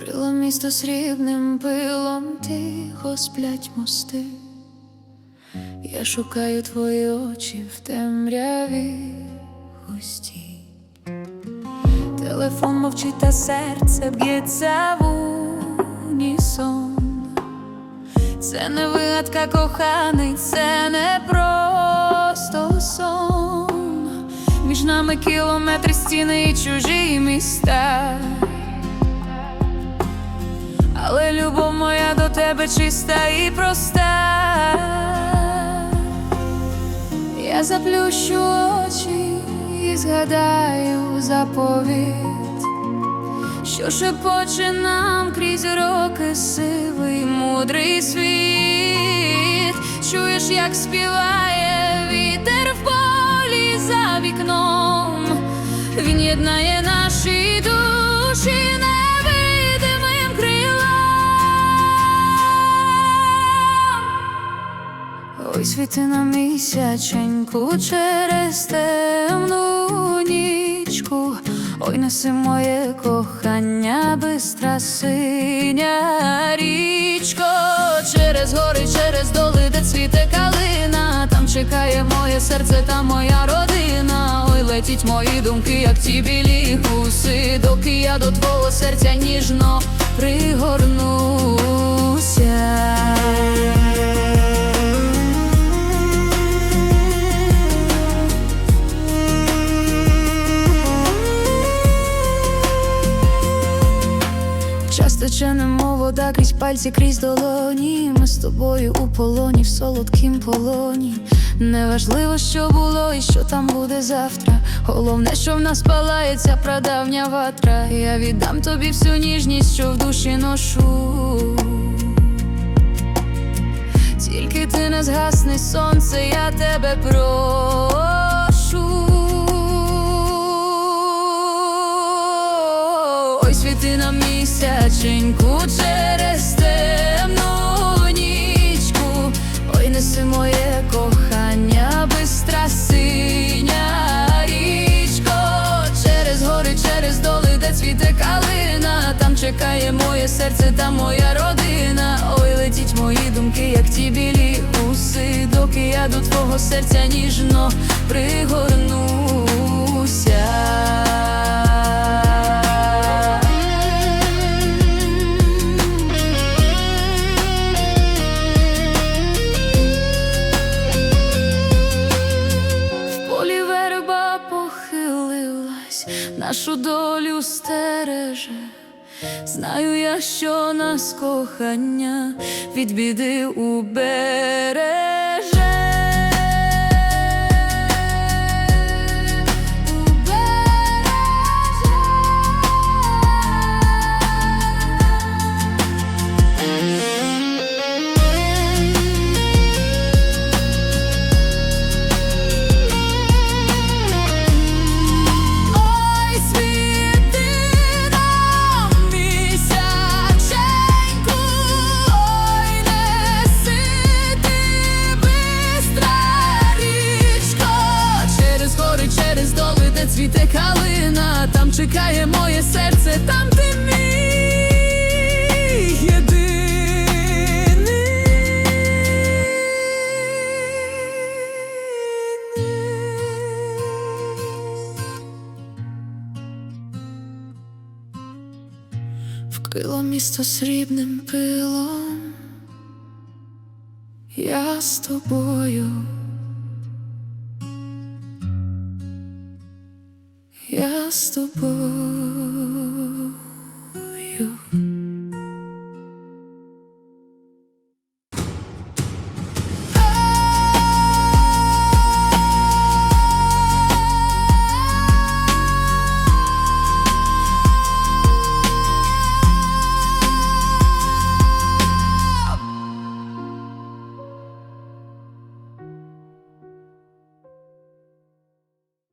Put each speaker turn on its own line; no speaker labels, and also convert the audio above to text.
Вкрило місто срібним пилом, тихо сплять мости. Я шукаю твої очі в темряві густій. Телефон мовчить, та серце б'ється в унісон. Це не вигадка коханий, це не просто сон. Між нами кілометри стіни і чужі міста. Тебе чиста і проста. Я заплющу очі і згадаю заповідь, що шепоче нам крізь роки сивий мудрий світ. Чуєш, як співає вітер в полі за вікном, він єднає наші душі Ой, світи на місяченьку через темну нічку. Ой, неси моє кохання, бистра синя річко, через гори, через доли, де цвіте калина, там чекає моє серце та моя родина. Ой, летіть мої думки, як ті білі гуси, доки я до твого серця ніжно пригорнуся. Тече, немов вода крізь пальці, крізь долоні. Ми з тобою у полоні, в солодкім полоні. Неважливо, що було і що там буде завтра. Головне, що в нас палається прадавня ватра. Я віддам тобі всю ніжність, що в душі ношу. Тільки ти не згасни сонце, я тебе прошу. Моє серце та моя родина. Ой, летіть мої думки, як ті білі гуси, доки я до твого серця ніжно пригорнуся. Полі верба похилилась, нашу долю стереже. Знаю я, що нас кохання від біди убереже. Цвіте калина, там чекає моє серце, там ти мій єдиний. Вкрило місто срібним пилом, я з тобою, з тобою.